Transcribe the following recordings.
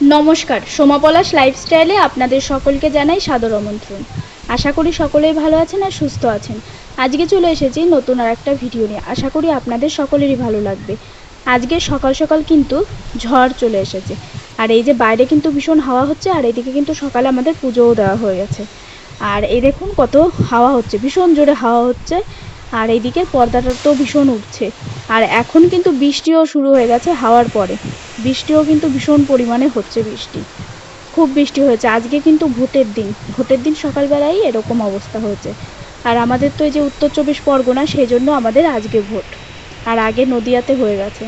নমস্কার সোমাপলাশ লাইফস্টাইলে আপনাদের সকলকে জানাই সাদর আমন্ত্রণ। আশা করি সকলেই ভালো আছেন আর সুস্থ আছেন। আজকে চলে এসেছি নতুন আর একটা ভিডিও নিয়ে। আশা করি আপনাদের সকলেরই ভালো লাগবে। আজকে সকাল সকাল কিন্তু ঝড় চলে এসেছে। আর এই যে বাইরে কিন্তু ভীষণ হাওয়া হচ্ছে আর এদিকে কিন্তু সকালে আমাদের পুজোও দেওয়া হয়ে গেছে। আর এই দেখুন কত হাওয়া হচ্ছে, ভীষণ জোরে হাওয়া হচ্ছে। আর এইদিকে পর্দাটা তো ভীষণ উঠছে আর এখন কিন্তু বৃষ্টিও শুরু হয়ে গেছে হাওয়ার পরে। বৃষ্টিও কিন্তু ভীষণ পরিমাণে হচ্ছে বৃষ্টি। খুব বৃষ্টি হয়েছে। আজকে কিন্তু ভোটের দিন। ভোটের দিন সকালবেলায় এরকম অবস্থা হয়েছে। আর আমাদের তো এই যে উত্তর চব্বিশ পরগনা সেই জন্য আমাদের আজকে ভোট। আর আগে নদিয়াতে হয়ে গেছে।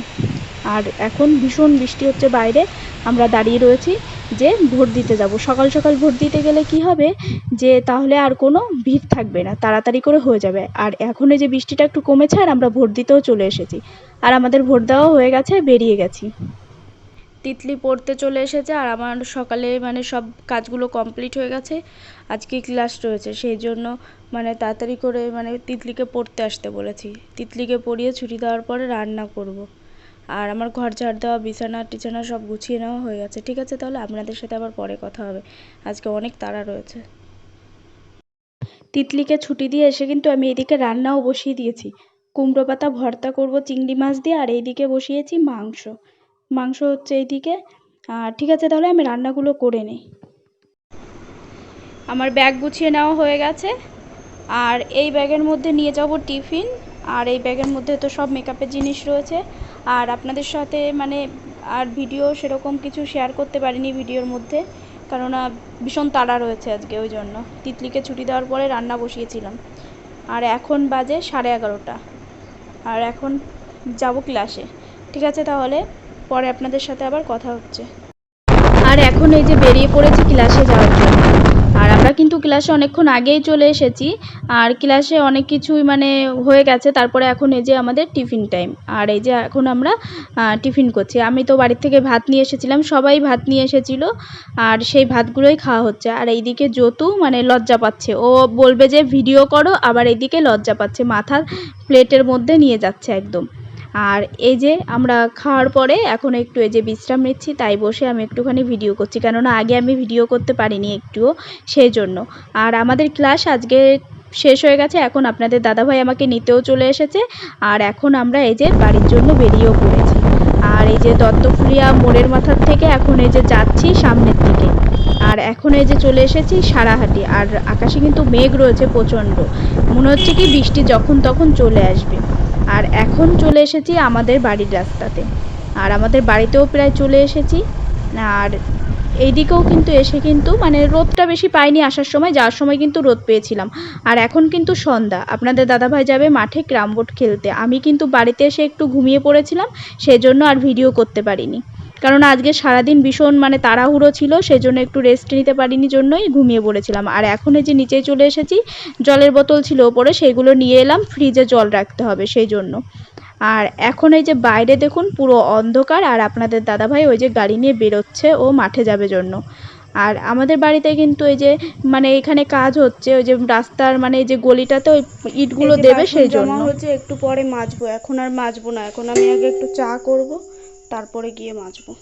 আর এখন ভীষণ বৃষ্টি হচ্ছে বাইরে। আমরা দাঁড়িয়ে রয়েছি। যে ভোট দিতে যাব। সকাল সকাল ভোট দিতে গেলে কি হবে? যে তাহলে আর কোনো ভিড় থাকবে না, তাড়াতাড়ি করে হয়ে যাবে। আর এখন যে বৃষ্টিটা একটু কমেছে আর আমরা ভোট দিতেও চলে এসেছি। আর আমাদের ভোট দেওয়া হয়ে গেছে, বেরিয়ে গেছি। তিতলি পড়তে চলে এসেছে আর আমার সকালে মানে সব কাজগুলো কমপ্লিট হয়ে গেছে। আজকে ক্লাস রয়েছে, সেই জন্য মানে তাড়াতাড়ি করে মানে তিতলিকে পড়তে আসতে বলেছি। তিতলিকে পড়িয়ে ছুটি দেওয়ার পরে রান্না করব। আর আমার ঘর ঝাড় দেওয়া, বিছানা, টিছানা সব গুছিয়ে নেওয়া হয়ে গেছে। ঠিক আছে তাহলে আপনাদের সাথে আবার পরে কথা হবে। আজকে অনেক তাড়া রয়েছে। তিতলিকে ছুটি দিয়ে এসে কিন্তু আমি এদিকে রান্নাও বসিয়ে দিয়েছি। কুমড়ো পাতা ভর্তা করব, চিংড়ি মাছ দিয়ে, আর এইদিকে বসিয়েছি মাংস। মাংস হচ্ছে এইদিকে। আর ঠিক আছে তাহলে আমি রান্নাগুলো করে নিই। আমার ব্যাগ গুছিয়ে নেওয়া হয়ে গেছে। আর এই ব্যাগের মধ্যে নিয়ে যাব টিফিন। আর এই ব্যাগের মধ্যে তো সব মেকআপের জিনিস রয়েছে। আর আপনাদের সাথে মানে আর ভিডিও সেরকম কিছু শেয়ার করতে পারিনি ভিডিওর মধ্যে। কেননা ভীষণ তাড়া রয়েছে আজকে ওই জন্য। তিতলিকে ছুটি দেওয়ার পরে রান্না বসিয়েছিলাম। আর এখন বাজে সাড়ে এগারোটা। আর এখন যাব ক্লাসে ঠিক আছে তাহলে, পরে আপনাদের সাথে আবার কথা হচ্ছে। আর এখন এই যে বেরিয়ে পড়েছি ক্লাসে যাওয়ার আমরা কিন্তু ক্লাসে অনেকক্ষণ আগেই চলে এসেছি। আর ক্লাসে অনেক কিছুই মানে হয়ে গেছে। তারপরে এখন এই যে আমাদের টিফিন টাইম। আর এই যে এখন আমরা টিফিন করছি। আমি তো বাড়ির থেকে ভাত নিয়ে এসেছিলাম। সবাই ভাত নিয়ে এসেছিল। আর সেই ভাতগুলোই খাওয়া হচ্ছে। আর এইদিকে যতু মানে লজ্জা পাচ্ছে। ও বলবে যে, ভিডিও করো। আবার এইদিকে লজ্জা পাচ্ছে। মাথার প্লেটের মধ্যে নিয়ে যাচ্ছে একদম। আর এই যে আমরা খাওয়ার পরে এখন একটু এই যে বিশ্রাম নিচ্ছি, তাই বসে আমি একটুখানি ভিডিও করছি। কেননা আগে আমি ভিডিও করতে পারিনি একটুও সেই জন্য আর আমাদের ক্লাস আজকে শেষ হয়ে গেছে, এখন আপনাদের দাদাভাই আমাকে নিতেও চলে এসেছে। আর এখন আমরা এই যে বাড়ির জন্য বেরিয়েও পড়েছি। আর এই যে দত্তফুলিয়া মোড়ের মাথার থেকে এখন এই যে যাচ্ছি সামনের দিকে। আর এখন এই যে চলে এসেছি সারাহাটি। আর আকাশে কিন্তু মেঘ রয়েছে প্রচণ্ড। মনে হচ্ছে কি বৃষ্টি যখন তখন চলে আসবে। আর এখন চলে এসেছি আমাদের বাড়ির রাস্তাতে। আর আমাদের বাড়িতেও প্রায় চলে এসেছি। আর এইদিকেও কিন্তু এসে কিন্তু মানে রোদটা বেশি পাইনি আসার সময়, যাওয়ার সময় কিন্তু রোদ পেয়েছিলাম। আর এখন কিন্তু সন্ধ্যা। আপনাদের দাদাভাই যাবে মাঠে ক্রামবোর্ড খেলতে। আমি কিন্তু বাড়িতে এসে একটু ঘুমিয়ে পড়েছিলাম, সেজন্য আর ভিডিও করতে পারিনি। কারণ আজকে সারাদিন ভীষণ মানে তাড়াহুড়ো ছিল সেই জন্য একটু রেস্ট নিতে পারিনি জন্যই ঘুমিয়ে পড়েছিলাম। আর এখন এই যে নিচে চলে এসেছি জলের বোতল ছিল ওপরে সেইগুলো নিয়ে এলাম ফ্রিজে জল রাখতে হবে সেই জন্য আর এখন এই যে বাইরে দেখুন পুরো অন্ধকার আর আপনাদের দাদাভাই ওই যে গাড়ি নিয়ে বেরোচ্ছে ও মাঠে যাবে জন্য। আর আমাদের বাড়িতে কিন্তু এই যে মানে এখানে কাজ হচ্ছে ওই যে রাস্তার মানে এই যে গলিটাতে ওই ইটগুলো দেবে সেই জন্য হচ্ছে একটু পরে মাজবো। এখন আর মাজবো না এখন আমি আগে একটু চা করব। তারপরে গিয়ে মাজবো।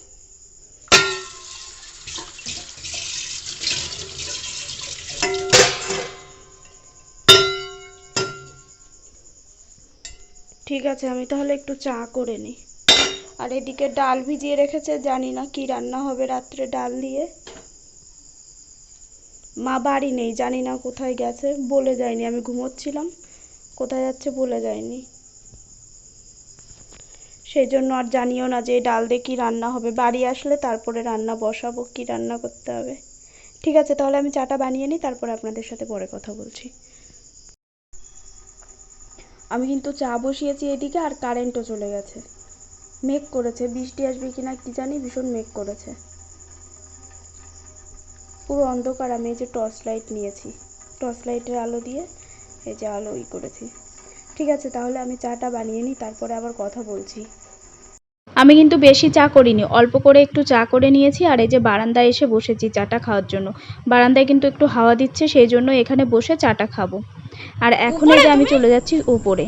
ঠিক আছে, আমি তাহলে একটু চা করে নিই আর এদিকে ডাল ভিজিয়ে রেখেছে, জানি না কি রান্না হবে রাত্রে ডাল দিয়ে। মা বাড়ি নেই, জানি না কোথায় গেছে, বলে যায়নি, আমি ঘুমোচ্ছিলাম। কোথায় যাচ্ছে বলে যায়নি। সেই জন্য আর জানিও না যে ডাল দিয়ে কী রান্না হবে। বাড়ি আসলে তারপরে রান্না বসাবো, কী রান্না করতে হবে। ঠিক আছে, তাহলে আমি চাটা বানিয়ে নিই, তারপরে আপনাদের সাথে পরে কথা বলছি। আমি কিন্তু চা বসিয়েছি এদিকে আর কারেন্টও চলে গেছে। মেঘ করেছে, বৃষ্টি আসবে কিনা কি জানি, ভীষণ মেঘ করেছে। পুরো অন্ধকার, আমি এই যে টর্চ লাইট নিয়েছি। টর্চ লাইটের আলো দিয়ে এই যে আলো ই করেছি। ঠিক আছে, তাহলে আমি চাটা বানিয়ে নিই, তারপরে আবার কথা বলছি। আমি কিন্তু বেশি চা করিনি অল্প করে একটু চা করে নিয়েছি আর এই যে বারান্দায় এসে বসেছি চাটা খাওয়ার জন্য। বারান্দায় কিন্তু একটু হাওয়া দিচ্ছে সেই জন্য এখানে বসে চাটা খাব। আর এখন এই যে আমি চলে যাচ্ছি উপরে।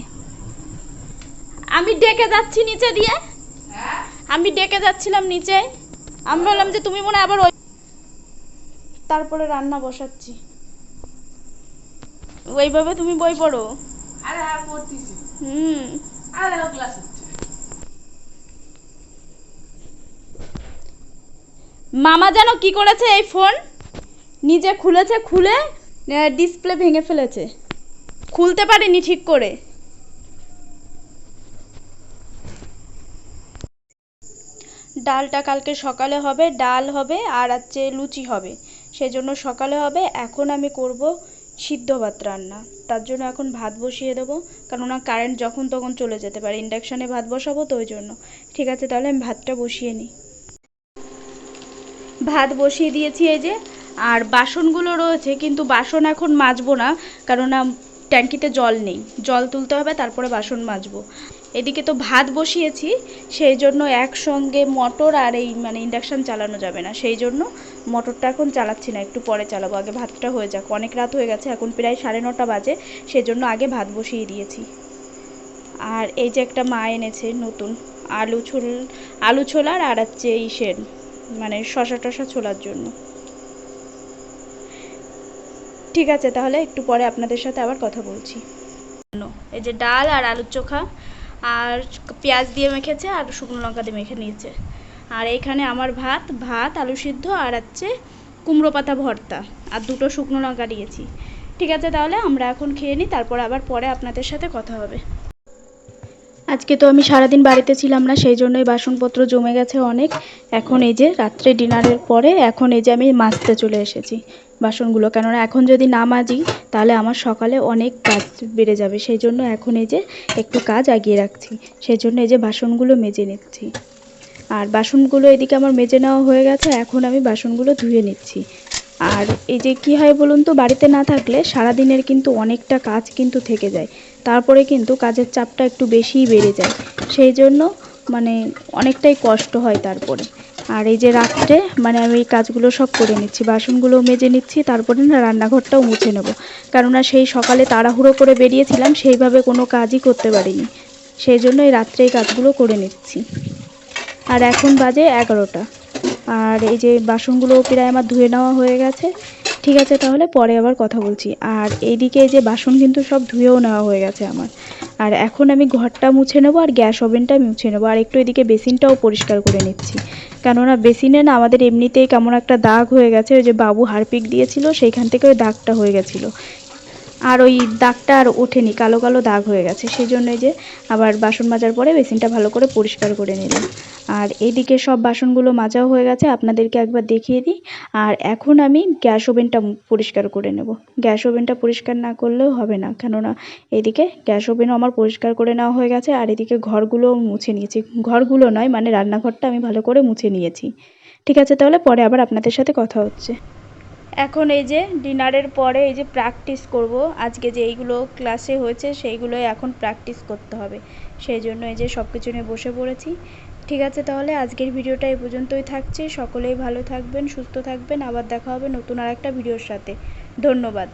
আমি ডেকে যাচ্ছি নিচে দিয়ে। আমি ডেকে যাচ্ছিলাম নিচে। আমি ভাবলাম যে তুমি মনে হয় আবার ওই তারপরে রান্না বসাচ্ছি। ওইভাবে তুমি বই পড়ো। আরে হ্যাঁ পড়তেছি। হুম আরে দেখো ক্লাস হচ্ছে মামা যেন কি করেছে এই ফোন? নিজে খুলেছে, খুলে ডিসপ্লে ভেঙে ফেলেছে। খুলতে পারেনি ঠিক করে। ডালটা কালকে সকালে হবে, ডাল হবে, আর হচ্ছে লুচি হবে। সেজন্য সকালে হবে, এখন আমি করব সিদ্ধ ভাত রান্না। তার জন্য এখন ভাত বসিয়ে দেবো কেননা কারেন্ট যখন তখন চলে যেতে পারে। ইন্ডাকশানে ভাত বসাবো তো ওই জন্য। ঠিক আছে, তাহলে আমি ভাতটা বসিয়ে নিই। ভাত বসিয়ে দিয়েছি এই যে। আর বাসনগুলো রয়েছে, কিন্তু বাসন এখন মাজবো না, কেননা ট্যাঙ্কিতে জল নেই। জল তুলতে হবে, তারপরে বাসন মাজবো। এদিকে তো ভাত বসিয়েছি, সেই জন্য একসঙ্গে মোটর আর এই মানে ইন্ডাকশান চালানো যাবে না। সেই জন্য মোটরটা এখন চালাচ্ছি না, একটু পরে চালাবো। আগে ভাতটা হয়ে যাক। অনেক রাত হয়ে গেছে, এখন প্রায় সাড়ে নটা বাজে, সেই জন্য আগে ভাত বসিয়ে দিয়েছি। আর এই যে একটা মা এনেছে নতুন, আলু ছোল, আলু ছোলার আর হচ্ছে ইসের মানে শশা টশা ছোলার জন্য। ঠিক আছে তাহলে, একটু পরে আপনাদের সাথে আবার কথা বলছি। এই যে ডাল আর আলুর চোখা, আর পেঁয়াজ দিয়ে মেখেছে আর শুকনো লঙ্কা দিয়ে মেখে নিয়েছে। আর এখানে আমার ভাত ভাত, আলু সিদ্ধ আর হচ্ছে কুমড়ো পাতা ভর্তা, আর দুটো শুকনো লঙ্কা দিয়েছি। ঠিক আছে তাহলে, আমরা এখন খেয়ে নিই, তারপর আবার পরে আপনাদের সাথে কথা হবে। আজকে তো আমি সারাদিন বাড়িতে ছিলাম না, সেই জন্যই বাসনপত্র জমে গেছে অনেক। এখন এই যে রাত্রে ডিনারের পরে, এখন এই যে আমি মাজতে চলে এসেছি বাসনগুলো। কেননা এখন যদি না মাজি, তাহলে আমার সকালে অনেক কাজ বেড়ে যাবে। সেই জন্য এখন এই যে একটু কাজ আগিয়ে রাখছি। সেই জন্য এই যে বাসনগুলো মেজে নিচ্ছি। আর বাসনগুলো এদিকে আমার মেজে নেওয়া হয়ে গেছে, এখন আমি বাসনগুলো ধুয়ে নিচ্ছি। আর এই যে কি হয় বলুন তো, বাড়িতে না থাকলে সারাদিনের কিন্তু অনেকটা কাজ কিন্তু থেকে যায়। তারপরে কিন্তু কাজের চাপটা একটু বেশিই বেড়ে যায়। সেই জন্য মানে অনেকটাই কষ্ট হয় তারপরে। আর এই যে রাত্রে মানে আমি এই কাজগুলো সব করে নিচ্ছি বাসনগুলো মেজে নিচ্ছি, তারপরে না রান্নাঘরটাও মুছে নেব। কেননা সেই সকালে তাড়াহুড়ো করে বেরিয়েছিলাম, সেইভাবে কোনো কাজই করতে পারিনি। সেই জন্য এই রাত্রে এই কাজগুলো করে নিচ্ছি। আর এখন বাজে এগারোটা। আর এই যে বাসনগুলো প্রায় আমার ধুয়ে নেওয়া হয়ে গেছে। ঠিক আছে, তাহলে পরে আবার কথা বলছি। আর এইদিকে যে বাসন কিন্তু সব ধুয়েও নেওয়া হয়ে গেছে আমার। আর এখন আমি ঘরটা মুছে নেব আর গ্যাস ওভেনটা মুছে নেব। আর একটু এদিকে বেসিনটাও পরিষ্কার করে নিচ্ছি। কেননা বেসিনে না আমাদের এমনিতেই কেমন একটা দাগ হয়ে গেছে, ওই যে বাবু হারপিক দিয়েছিল, সেইখান থেকে ওই দাগটা হয়ে গেছিল। আর ওই দাগটা আর ওঠেনি, কালো কালো দাগ হয়ে গেছে। সেই জন্য এই যে আবার বাসন মাজার পরে বেসিনটা ভালো করে পরিষ্কার করে নিলাম। আর এদিকে সব বাসনগুলো মাজাও হয়ে গেছে, আপনাদেরকে একবার দেখিয়ে দিই। আর এখন আমি গ্যাস ওভেনটা পরিষ্কার করে নেব। গ্যাস ওভেনটা পরিষ্কার না করলেও হবে না, কেননা এদিকে গ্যাস ওভেনও আমার পরিষ্কার করে নেওয়া হয়ে গেছে, আর এদিকে ঘরগুলোও মুছে নিয়েছি। ঘরগুলো নয় মানে রান্নাঘরটা আমি ভালো করে মুছে নিয়েছি। ঠিক আছে, তাহলে পরে আবার আপনাদের সাথে কথা হচ্ছে। এখন এই যে ডিনারের পরে এই যে প্র্যাকটিস করব, আজকে যে এইগুলো ক্লাসে হয়েছে সেইগুলোই এখন প্র্যাকটিস করতে হবে। সেই জন্য এই যে সব কিছু নিয়ে বসে পড়েছি। ঠিক আছে তাহলে, আজকের ভিডিওটা এই পর্যন্তই থাকছে। সকলেই ভালো থাকবেন, সুস্থ থাকবেন। আবার দেখা হবে নতুন আর একটা ভিডিওর সাথে। ধন্যবাদ।